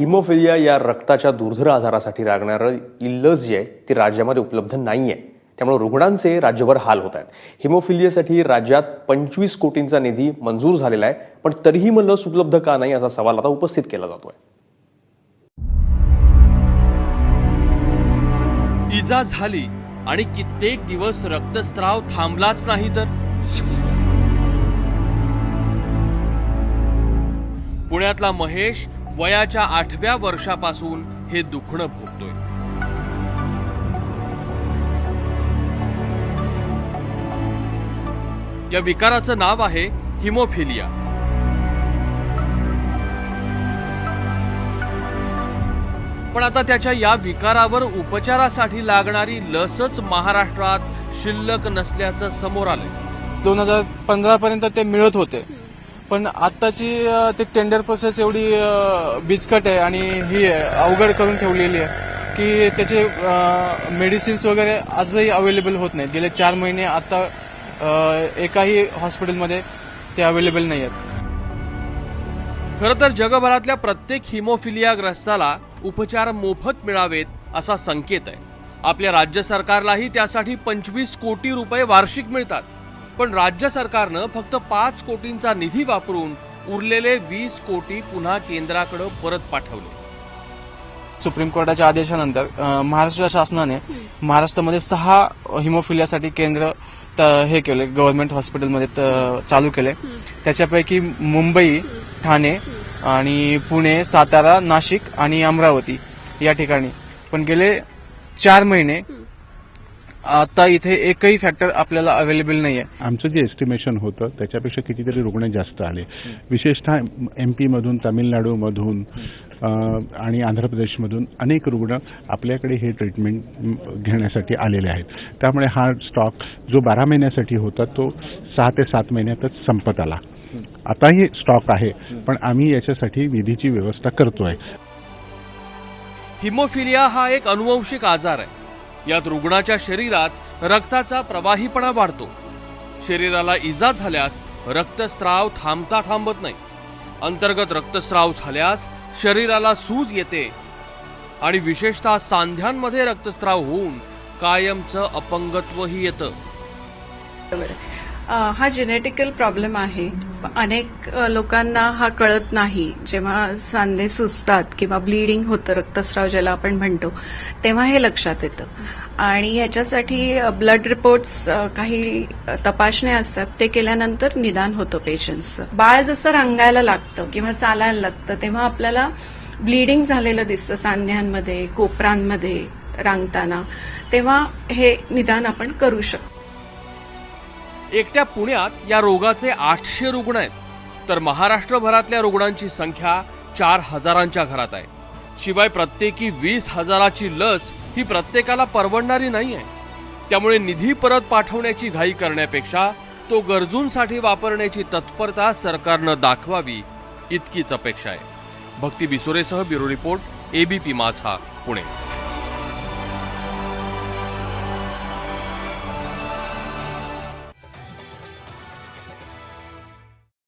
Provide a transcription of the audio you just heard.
Haemophilia या रक्ताच्या दुर्धर आजारासाठी लागणारं लस जी आहे ती राज्यामध्ये उपलब्ध नाही आहे त्यामुळे रुग्णांचे राज्यभर हाल होत आहेत. हिमोफिलियासाठी राज्यात पंचवीस कोटींचा निधी मंजूर झालेला आहे पण तरीही मग लस उपलब्ध का नाही असा सवाल आता उपस्थित केला जातोय. इजा झाली आणि कित्येक दिवस रक्तस्राव थांबलाच नाही तर? पुण्यातला महेश वयाच्या आठव्या वर्षापासून हे दुखणं भोगतोय. या विकाराचं नाव आहे हिमोफिलिया. पण आता त्याच्या या विकारावर उपचारासाठी लागणारी लसच महाराष्ट्रात शिल्लक नसल्याचं समोर आलंय. दोन हजार पंधरा पर्यंत ते मिळत होते. पण आत्ताची ते टेंडर प्रोसेस एवढी बिचकट आहे आणि ही आहे, अवघड करून ठेवलेली आहे की त्याचे मेडिसिन्स वगैरे आजही अवेलेबल होत नाहीत. गेले चार महिने आता एकाही हॉस्पिटलमध्ये ते अवेलेबल नाही आहेत. खरं तर जगभरातल्या प्रत्येक हिमोफिलियाग्रस्ताला उपचार मोफत मिळावेत असा संकेत आहे. आपल्या राज्य सरकारलाही त्यासाठी पंचवीस कोटी रुपये वार्षिक मिळतात. पण राज्य सरकारनं फक्त पाच कोटींचा निधी वापरून उरलेले वीस कोटी पुन्हा केंद्राकडे परत पाठवले. सुप्रीम कोर्टाच्या आदेशानंतर महाराष्ट्र शासनाने महाराष्ट्रामध्ये सहा हिमोफिलियासाठी केंद्र त- हे केले गव्हर्नमेंट हॉस्पिटलमध्ये त- चालू केले. त्याच्यापैकी मुंबई ठाणे आणि पुणे सातारा नाशिक आणि अमरावती या ठिकाणी. पण गेले चार महिने आता इथे एकही फॅक्टर आपल्याला अवेलेबल नाही आहे आमचं जे एस्टिमेशन होतं त्याच्यापेक्षा कितीतरी रुग्ण जास्त आले. विशेषतः एम पीमधून तामिळनाडूमधून आणि आंध्र प्रदेशमधून अनेक रुग्ण आपल्याकडे हे ट्रीटमेंट घेण्यासाठी आलेले आहेत. त्यामुळे हा स्टॉक जो बारा महिन्यासाठी होता तो सहा ते सात महिन्यातच संपत आला. आताही स्टॉक आहे पण आम्ही याच्यासाठी निधीची व्यवस्था करतोय. हिमोफिलिया हा एक अनुवंशिक आजार आहे. यात रुग्णाच्या शरीरात रक्ताचा प्रवाहीपणा वाढतो. शरीराला इजा झाल्यास रक्तस्राव थांबता थांबत नाही. अंतर्गत रक्तस्राव झाल्यास शरीराला सूज येते आणि विशेषतः सांध्यांमध्ये रक्तस्राव होऊन कायमचं अपंगत्वही येतं. हा जेनेटिकल प्रॉब्लेम आहे. अनेक लोकांना हा कळत नाही. जेव्हा सांधे सुजतात किंवा ब्लिडिंग होतं रक्तस्राव ज्याला आपण म्हणतो तेव्हा हे लक्षात येतं. आणि ह्याच्यासाठी ब्लड रिपोर्ट्स काही तपासण्या असतात ते केल्यानंतर निदान होतं पेशंटचं बाळ जसं रंगायला लागतं किंवा चालायला लागतं तेव्हा आपल्याला ब्लिडिंग झालेलं दिसतं सांध्यांमध्ये कोपरांमध्ये रांगताना. तेव्हा हे निदान आपण करू शकतो. एकट्या पुण्यात या रोगाचे आठशे रुग्ण आहेत. तर महाराष्ट्रभरातल्या रुग्णांची संख्या चार हजारांच्या घरात आहे. शिवाय प्रत्येकी वीस हजाराची लस ही प्रत्येकाला परवडणारी नाही आहे. त्यामुळे निधी परत पाठवण्याची घाई करण्यापेक्षा तो गरजूंसाठी वापरण्याची तत्परता सरकारनं दाखवावी इतकीच अपेक्षा आहे. Bhakti बिसोरेसह bureau report ABP Majha Pune.